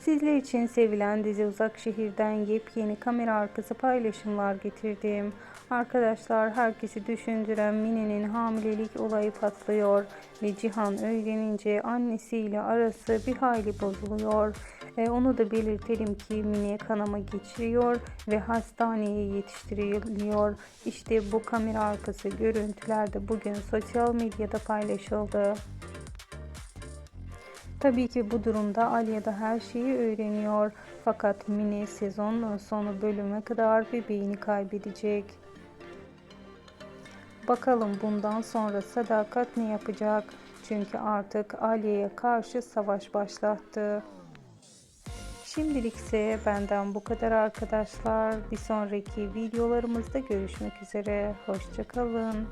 Sizler için sevilen dizi Uzak Şehir'den yepyeni kamera arkası paylaşımlar getirdim. Arkadaşlar herkesi düşündüren Mine'nin hamilelik olayı patlıyor ve Cihan öğrenince annesiyle arası bir hayli bozuluyor. E, onu da belirtelim ki Mine kanama geçiriyor ve hastaneye yetiştiriliyor. İşte bu kamera arkası görüntüler de bugün sosyal medyada paylaşıldı. Tabii ki bu durumda Alya da her şeyi öğreniyor. Fakat Mine sezon sonu bölüme kadar bebeğini kaybedecek. Bakalım bundan sonra Sadakat ne yapacak? Çünkü artık Alya'ya karşı savaş başlattı. Şimdilik ise benden bu kadar arkadaşlar. Bir sonraki videolarımızda görüşmek üzere. Hoşçakalın.